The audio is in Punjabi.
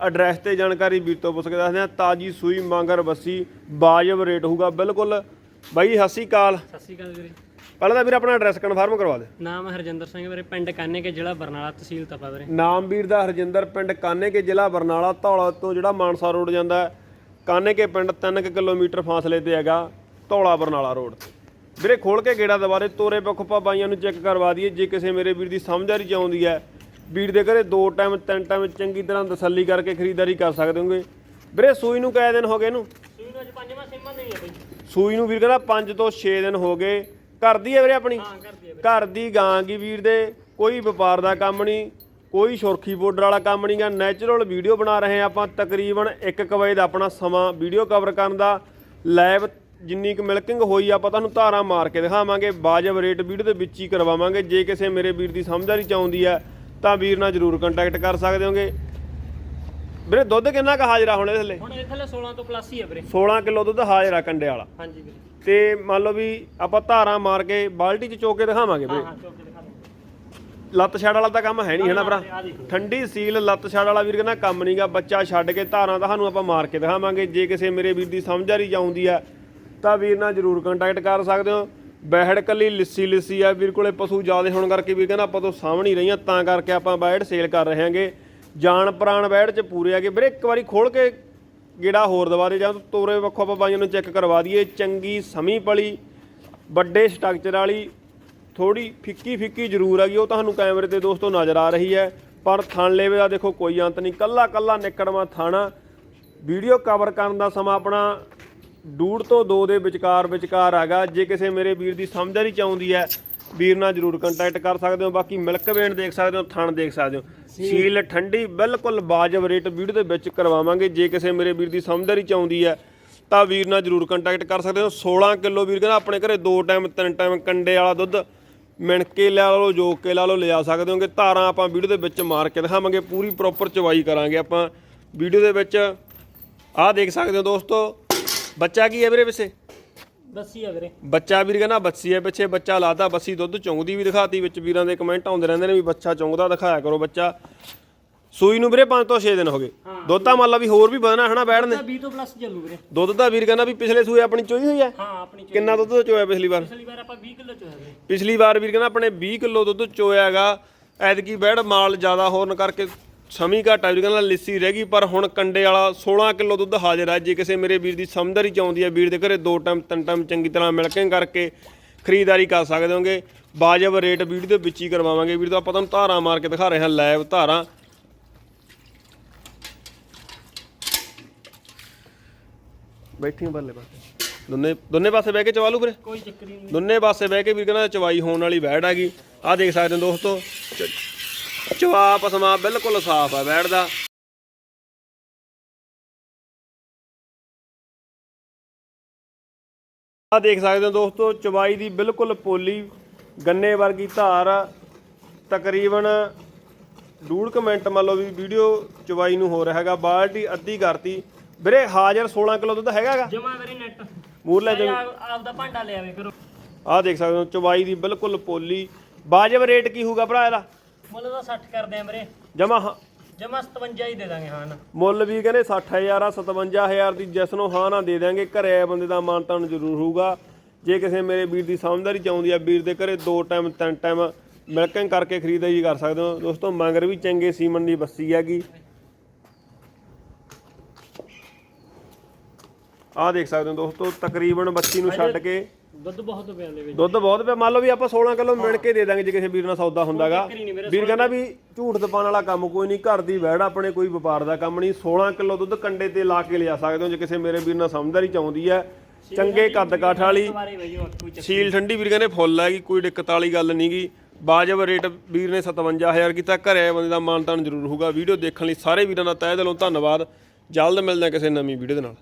ਐਡਰੈਸ ਤੇ ਜਾਣਕਾਰੀ ਵੀਰ ਤੋਂ ਪੁੱਛ ਕੇ ਦੱਸਦੇ ਆ ਤਾਜੀ ਸੂਈ ਮੰਗਰ ਬੱਸੀ ਬਾਜਬ ਰੇਟ ਹੋਊਗਾ ਬਿਲਕੁਲ। ਬਾਈ ਸਤਿ ਸ਼੍ਰੀ ਅਕਾਲ। ਸਤਿ ਸ਼੍ਰੀ ਅਕਾਲ ਵੀਰੇ। ਪਹਿਲਾਂ ਤਾਂ ਵੀਰ ਆਪਣਾ ਐਡਰੈਸ ਕਨਫਰਮ ਕਰਵਾ ਦੇ। ਨਾਮ ਹਰਜਿੰਦਰ ਸਿੰਘ ਵੀਰੇ ਪਿੰਡ ਕਾਨੇ ਕੇ ਜ਼ਿਲ੍ਹਾ ਬਰਨਾਲਾ ਤਹਿਸੀਲ ਤਪਾ ਵੀਰੇ। ਨਾਮ ਵੀਰ ਦਾ ਹਰਜਿੰਦਰ ਪਿੰਡ ਕਾਨੇ ਕੇ ਜ਼ਿਲ੍ਹਾ ਬਰਨਾਲਾ ਧੌਲਾ ਤੋਂ ਜਿਹੜਾ ਮਾਨਸਾ ਰੋਡ ਜਾਂਦਾ ਹੈ, ਕਾਨੇ ਕੇ ਪਿੰਡ 3 ਕਿਲੋਮੀਟਰ ਫਾਸਲੇ ਤੇ ਹੈਗਾ ਧੌਲਾ ਬਰਨਾਲਾ ਰੋਡ ਤੇ। ਵੀਰੇ ਖੋਲ ਕੇ ਗੇੜਾ ਦੁਬਾਰੇ ਤੋਰੇ ਪੱਖੋਂ ਬਾਈਆਂ ਨੂੰ ਚੈੱਕ ਕਰਵਾ ਦਈਏ। ਜੇ ਕਿਸੇ ਮੇਰੇ ਵੀਰ ਦੀ ਸਮਝਦਾਰੀ ਚ ਆਉਂਦੀ ਹੈ ਵੀਰ ਦੇ ਘਰੇ ਦੋ ਟਾਈਮ ਤਿੰਨ ਟਾਈਮ ਚੰਗੀ ਤਰ੍ਹਾਂ ਤਸੱਲੀ ਕਰਕੇ ਖਰੀਦਦਾਰੀ ਕਰ ਸਕਦੇ ਹੋਗੇ। ਵੀਰੇ ਸੂਈ ਨੂੰ ਕਿੰਨੇ ਦਿਨ ਹੋ ਗਏ ਇਹਨੂੰ? ਸੂਈ ਨੂੰ ਅੱਜ ਪੰਜਵਾਂ ਸੇਮਾ ਨਹੀਂ ਹੈ ਬਈ। ਸੂਈ ਨੂੰ ਵੀਰ ਕਹਿੰਦਾ 5 ਤੋਂ 6 ਦਿਨ ਹੋ ਗਏ। ਕਰਦੀ ਹੈ ਵੀਰੇ ਆਪਣੀ? ਹਾਂ ਕਰਦੀ ਹੈ ਘਰ ਦੀ ਗਾਂ ਗੀ ਵੀਰ ਦੇ? ਕੋਈ ਵਪਾਰ ਦਾ ਕੰਮ ਨਹੀਂ ਕੋਈ ਸੁਰਖੀ ਪਾਊਡਰ ਵਾਲਾ ਕੰਮ ਨਹੀਂ ਗਾ। ਨੈਚੁਰਲ ਵੀਡੀਓ ਬਣਾ ਰਹੇ ਆਪਾਂ। ਤਕਰੀਬਨ 1 ਵਜੇ ਦਾ ਆਪਣਾ ਸਮਾਂ ਵੀਡੀਓ ਕਵਰ ਕਰਨ ਦਾ। ਲਾਈਵ ਜਿੰਨੀ ਕੁ ਮਿਲਕਿੰਗ ਹੋਈ ਆਪਾਂ ਤੁਹਾਨੂੰ ਧਾਰਾਂ ਮਾਰ ਕੇ ਦਿਖਾਵਾਂਗੇ। ਬਾਜਬ ਰੇਟ ਵੀਡੀਓ ਦੇ ਵਿੱਚ ਹੀ ਕਰਵਾਵਾਂਗੇ। ਜੇ ਕਿਸੇ ਮੇਰੇ ਵੀਰ ਦੀ ਸਮਝਦਾਰੀ ਚ ਆਉਂਦੀ ਹੈ ਤਾਂ ਵੀਰ ਨਾਲ ਜਰੂਰ ਕੰਟੈਕਟ ਕਰ ਸਕਦੇ ਹੋਗੇ। ਵੀਰੇ ਦੁੱਧ ਕਿੰਨਾ ਕੁ ਹਾਜ਼ਰਾ ਹੁਣ ਇਹਦੇ ਥੱਲੇ? ਹੁਣ ਇਹ ਥੱਲੇ 16 ਤੋਂ ਪਲੱਸ ਹੀ ਹੈ ਵੀਰੇ। 16 ਕਿਲੋ ਦੁੱਧ ਹਾਜ਼ਰਾ ਕੰਡੇ ਵਾਲਾ। ਹਾਂਜੀ ਵੀਰੇ। ਤੇ ਮੰਨ ਲਓ ਵੀ ਆਪਾਂ ਧਾਰਾਂ ਮਾਰ ਕੇ ਬਾਲਟੀ 'ਚ ਚੋ ਕੇ ਦਿਖਾਵਾਂਗੇ ਵੀਰੇ। ਹਾਂ ਚੌਕੇ ਦਿਖਾ ਦਿਓ ਲੱਤ ਛੱਡ ਵਾਲਾ ਤਾਂ ਕੰਮ ਹੈ ਨਹੀਂ ਹਨਾ ਭਰਾ? ਆ ਦੇਖੋ। ਠੰਡੀ ਸੀਲ ਲੱਤ ਛੱਡ ਵਾਲਾ ਵੀਰ ਕਹਿੰਦਾ ਕੰਮ ਨਹੀਂਗਾ ਬੱਚਾ ਛੱਡ ਕੇ ਧਾਰਾਂ ਤੁਹਾਨੂੰ ਆਪਾਂ ਮਾਰ ਕੇ ਦਿਖਾਵਾਂਗੇ। ਜੇ ਕਿਸੇ ਮੇਰੇ ਵੀਰ ਦੀ ਸਮਝਾਰੀ ਜਾਉਂਦੀ ਆ ਤਾਂ ਵੀਰ ਨਾਲ ਜਰੂਰ ਕੰਟੈਕਟ ਕਰ ਸਕਦੇ ਹੋ। ਬਹਿੜ ਕੱਲੀ, ਲਿੱਸੀ ਲਿੱਸੀ ਆ। ਵੀਰ ਕੋਲੇ ਪਸ਼ੂ ਜ਼ਿਆਦੇ ਹੋਣ ਕਰਕੇ ਵੀ ਕਹਿੰਦਾ ਆਪਾਂ ਤੋਂ ਸਾਹਮਣੇ ਰਹੀਆਂ, ਤਾਂ ਕਰਕੇ ਆਪਾਂ ਬੈੜ ਸੇਲ ਕਰ ਰਹੇ ਹਾਂਗੇ। ਜਾਨ ਪ੍ਰਾਣ ਬੈੜ 'ਚ ਪੂਰੇ ਆਗੇ ਵੀਰੇ, ਇੱਕ ਵਾਰੀ ਖੋਲ ਕੇ ਗੇੜਾ ਹੋਰ ਦਵਾ ਦੇ ਜਾਂ ਤੋਰੇ ਵੱਖੋ ਆਪਾਂ ਬਾਈਆਂ ਨੂੰ ਚੈੱਕ ਕਰਵਾ ਦਈਏ। ਚੰਗੀ ਸਮੀ ਪਲੀ, ਵੱਡੇ ਸਟਰਕਚਰ ਵਾਲੀ ਥੋੜੀ ਫਿੱਕੀ ਫਿੱਕੀ ਜ਼ਰੂਰ ਹੈਗੀ। ਉਹ ਤੁਹਾਨੂੰ ਕੈਮਰੇ ਤੇ ਦੋਸਤੋ ਨਜ਼ਰ ਆ ਰਹੀ ਹੈ। ਪਰ ਥਣ ਲੇਵੇ ਦਾ ਦੇਖੋ ਕੋਈ ਅੰਤ ਨਹੀਂ। ਕੱਲਾ ਕੱਲਾ ਨਿਕੜਵਾ ਥਾਣਾ। ਵੀਡੀਓ ਕਵਰ ਕਰਨ ਦਾ ਸਮਾਂ ਆਪਣਾ ਡੂੜ ਤੋਂ 2 ਦੇ ਵਿਚਕਾਰ ਵਿਚਕਾਰ ਹੈਗਾ ਜੇ ਕਿਸੇ ਮੇਰੇ ਵੀਰ ਦੀ ਸਮਝਦਾਰੀ ਚ ਆਉਂਦੀ ਹੈ ਵੀਰ ਨਾਲ ਜਰੂਰ ਕੰਟੈਕਟ ਕਰ ਸਕਦੇ ਹੋ। ਬਾਕੀ ਮਿਲਕ ਵੇਣ ਦੇਖ ਸਕਦੇ ਹੋ ਥਣ ਦੇਖ ਸਕਦੇ ਹੋ। ਸੀਲ ਠੰਡੀ ਬਿਲਕੁਲ ਵਾਜਬ ਰੇਟ ਵੀਡੀਓ ਦੇ ਵਿੱਚ ਕਰਵਾਵਾਂਗੇ। ਜੇ ਕਿਸੇ ਮੇਰੇ ਵੀਰ ਦੀ ਸਮਝਦਾਰੀ ਚ ਆਉਂਦੀ ਹੈ ਤਾਂ ਵੀਰ ਨਾਲ ਜਰੂਰ ਕੰਟੈਕਟ ਕਰ ਸਕਦੇ ਹੋ। 16 ਕਿਲੋ ਵੀਰ ਕਹਿੰਦਾ ਆਪਣੇ ਘਰੇ ਦੋ ਟਾਈਮ ਤਿੰਨ ਟਾਈਮ ਕੰਡੇ ਵਾਲਾ ਦੁੱਧ ਮਿਣ ਕੇ ਲੈ ਲਓ ਜੋਕ ਕੇ ਲਾ ਲਓ ਲਿਆ ਸਕਦੇ ਹੋਗੇ। ਧਾਰਾਂ ਆਪਾਂ ਵੀਡੀਓ ਦੇ ਵਿੱਚ ਮਾਰ ਕੇ ਦਿਖਾਵਾਂਗੇ ਪੂਰੀ ਪ੍ਰੋਪਰ ਚਵਾਈ ਕਰਾਂਗੇ ਆਪਾਂ। ਵੀਡੀਓ ਦੇ ਵਿੱਚ ਆਹ ਦੇਖ ਸਕਦੇ ਹੋ ਦੋਸਤੋ ਬੱਚਾ ਕੀ ਹੈ ਵੀਰੇ ਪਿੱਛੇ? ਬੱਸੀ ਹੈ ਵੀਰੇ। ਬੱਚਾ ਵੀਰ ਕਹਿੰਦਾ ਬੱਸੀ ਹੈ ਪਿੱਛੇ ਬੱਚਾ ਲਾਤਾ ਬੱਸੀ ਦੁੱਧ ਚੁੰਗਦੀ ਵੀ ਦਿਖਾਤੀ ਵਿੱਚ ਵੀਰਾਂ ਦੇ ਕਮੈਂਟ ਆਉਂਦੇ ਰਹਿੰਦੇ ਨੇ ਵੀ ਬੱਚਾ ਚੁੰਗਦਾ ਦਿਖਾਇਆ ਕਰੋ ਬੱਚਾ। ਸੂਈ ਨੂੰ ਵੀਰੇ 5 ਤੋਂ 6 ਦਿਨ ਹੋ ਗਏ। ਦੁੱਧ ਤਾਂ ਮੰਨ ਲਾ ਵੀ ਹੋਰ ਵੀ ਵਧਣਾ ਹਨਾ ਬੈੜ ਨੇ। ਤਾਂ 20 ਤੋਂ ਪਲੱਸ ਚੱਲੂ ਵੀਰੇ। ਦੁੱਧ ਤਾਂ ਵੀਰ ਕਹਿੰਦਾ ਵੀ ਪਿਛਲੇ ਸੂਏ ਆਪਣੀ ਚੋਈ ਹੋਈ ਹੈ? ਹਾਂ ਆਪਣੀ ਚੋਈ ਕਿੰਨਾ ਦੁੱਧ ਚੋਇਆ ਪਿਛਲੀ ਵਾਰ? ਪਿਛਲੀ ਵਾਰ ਆਪਾਂ 20 ਕਿਲੋ ਚੋਇਆ ਵੀਰੇ। ਪਿਛਲੀ ਵਾਰ ਵੀਰ ਕਹਿੰਦਾ ਆਪਣੇ 20 ਕਿਲੋ ਦੁੱਧ ਚੋਇਆਗਾ। ਐਤਕੀ ਬੈੜ ਮਾਲ ਜ਼ਿਆਦਾ ਹੋਣ ਕਰਕੇ ਸਮੀ ਘਾਟਾ ਵੀਰ ਕਹਿੰਦਾ ਲਿੱਸੀ ਰਹਿ ਗਈ ਪਰ ਹੁਣ ਕੰਡੇ ਵਾਲਾ 16 ਕਿਲੋ ਦੁੱਧ ਹਾਜ਼ਰ ਹੈ ਜੇ ਕਿਸੇ ਮੇਰੇ ਵੀਰ ਦੀ ਸਮਝਦਾਰੀ ਚ ਆਉਂਦੀ ਹੈ ਵੀਰ ਦੇ ਘਰੇ ਦੋ ਟਾਈਮ ਤਿੰਨ ਟਾਈਮ ਚੰਗੀ ਤਰ੍ਹਾਂ ਮਿਲਕਿੰਗ ਕਰਕੇ ਖਰੀਦਦਾਰੀ ਕਰ ਸਕਦੇ ਹੋਗੇ। ਬਾਜਬ ਰੇਟ ਵੀਡੀਓ ਦੇ ਵਿੱਚ ਹੀ ਕਰਵਾਵਾਂਗੇ। ਵੀਰ ਤੋਂ ਆਪਾਂ ਤੁਹਾਨੂੰ ਧਾਰਾਂ ਮਾਰ ਕੇ ਦਿਖਾ ਰਹੇ ਹਾਂ ਲਾਈਵ ਧਾਰਾਂ। ਬੈਠੀਆਂ ਬੱਲੇ ਪਾਸੇ। ਦੋਨੇ ਦੋਨੇ ਪਾਸੇ ਬਹਿ ਕੇ ਚਵਾ ਲੂ ਵੀਰੇ? ਕੋਈ ਚੱਕਰ ਨਹੀਂ। ਦੋਨੇ ਪਾਸੇ ਬਹਿ ਕੇ ਵੀਰ ਕਹਿੰਦਾ ਚਵਾਈ ਹੋਣ ਵਾਲੀ ਵੈੜ ਹੈਗੀ ਆਹ ਦੇਖ ਸਕਦੇ ਹੋ ਦੋਸਤੋ। ਚਵਾ ਪਸਮਾ ਬਿਲਕੁਲ ਸਾਫ਼ ਆ ਵੈੜ ਦਾ। ਆਹ ਦੇਖ ਸਕਦੇ ਹੋ ਦੋਸਤੋ ਚਵਾਈ ਦੀ ਬਿਲਕੁਲ ਪੋਲੀ ਗੰਨੇ ਵਰਗੀ ਧਾਰ ਆ। ਤਕਰੀਬਨ ਡੂਢ ਕੁ ਮਿੰਟ ਮੰਨ ਲਓ ਵੀ ਵੀਡੀਓ ਚਵਾਈ ਨੂੰ ਹੋ ਰਿਹਾ ਹੈਗਾ ਬਾਲਟੀ ਅੱਧੀ ਕਰਤੀ। ਵੀਰੇ ਹਾਜ਼ਰ 16 ਕਿਲੋ ਦੁੱਧ ਹੈਗਾ ਗਾ। ਜਮਾ ਵੀਰੇ ਨੈਟ ਮੂਰਲੇ ਜਮ ਆਪ ਦਾ ਭਾਂਡਾ ਲਿਆਵੇ ਕਰੋ। ਆਹ ਦੇਖ ਸਕਦੇ ਹੋ ਚਵਾਈ ਦੀ ਬਿਲਕੁਲ ਪੋਲੀ। ਵਾਜਬ ਰੇਟ ਕੀ ਹੋਊਗਾ ਭਰਾ ਇਹਦਾ? ਮੁੱਲ ਦਾ 60 ਕਰਦੇ ਆ ਵੀਰੇ। ਜਮਾ ਜਮਾ 57 ਹੀ ਦੇ ਦਾਂਗੇ ਹਾਂ ਨਾ। ਮੁੱਲ ਵੀ ਕਹਿੰਦੇ 60000 ਆ 57000 ਦੀ ਜਿਸ ਨੂੰ ਹਾਂ ਨਾ ਦੇ ਦਾਂਗੇ ਘਰੇ ਆਏ ਬੰਦੇ ਦਾ ਮਾਨਤਾਨ ਜ਼ਰੂਰ ਹੋਊਗਾ। ਜੇ ਕਿਸੇ ਮੇਰੇ ਵੀਰ ਦੀ ਸਮਝਦਾਰੀ ਚ ਆਉਂਦੀ ਆ ਵੀਰ ਦੇ ਘਰੇ ਦੋ ਟਾਈਮ ਤਿੰਨ ਟਾਈਮ ਮਿਲਕਿੰਗ ਕਰਕੇ ਖਰੀਦਦਾਰੀ ਕਰ ਸਕਦੇ ਹੋ। ਦੋਸਤੋ ਮਗਰ ਵੀ ਚੰਗੇ ਸੀਮਨ ਦੀ ਬੱਸੀ ਹੈਗੀ। ਆਹ ਦੇਖ ਸਕਦੇ ਹੋ ਦੋਸਤੋ ਤਕਰੀਬਨ ਬੱਚੀ ਨੂੰ ਛੱਡ ਕੇ ਦੁੱਧ ਬਹੁਤ ਪਿਆ ਦੇ ਵਿੱਚ। ਦੁੱਧ ਬਹੁਤ ਪਿਆ। ਮੰਨ ਲਓ ਵੀ ਆਪਾਂ 16 ਕਿਲੋ ਮਿਣ ਕੇ ਦੇ ਦਾਂਗੇ ਜੇ ਕਿਸੇ ਵੀਰ ਨਾਲ ਸੌਦਾ ਹੁੰਦਾਗਾ ਵੀਰੇ, ਕਹਿੰਦਾ ਵੀ ਝੂਠ ਦਪਾਣ ਵਾਲਾ ਕੰਮ ਕੋਈ ਨਹੀਂ ਘਰ ਦੀ ਵਹਿੜ ਆਪਣੇ ਕੋਈ ਵਪਾਰ ਦਾ ਕੰਮ ਨਹੀਂ। 16 ਕਿਲੋ ਦੁੱਧ ਕੰਡੇ ਤੇ ਲਾ ਕੇ ਲਿਆ ਸਕਦੇ ਹੋ ਜੇ ਕਿਸੇ ਮੇਰੇ ਵੀਰ ਨਾਲ ਸਮਝਦਾਰੀ ਚਾਹੁੰਦੀ ਹੈ। ਚੰਗੇ ਕੱਦ ਕਾਠ ਵਾਲੀ। ਸੀਲ ਠੰਡੀ ਵੀਰ ਕਹਿੰਦੇ ਫੁੱਲ ਹੈਗੀ ਕੋਈ ਦਿੱਕਤ ਵਾਲੀ ਗੱਲ ਨਹੀਂਗੀ ਬਾਜਬ ਰੇਟ ਵੀਰ ਨੇ 57000 ਕੀਤਾ। ਘਰੇ ਬੰਦੇ ਦਾ ਮਾਨਤਾਨ ਜ਼ਰੂਰ ਹੋਊਗਾ। ਵੀਡੀਓ ਦੇਖਣ ਲਈ ਸਾਰੇ ਵੀਰਾਂ ਦਾ ਤਹਿ ਦਿਲੋਂ ਧੰਨਵਾਦ। ਜਲਦ ਮਿਲਦੇ ਹਾਂ ਕਿਸੇ ਨਵੀਂ ਵੀਡੀਓ ਦੇ ਨਾਲ।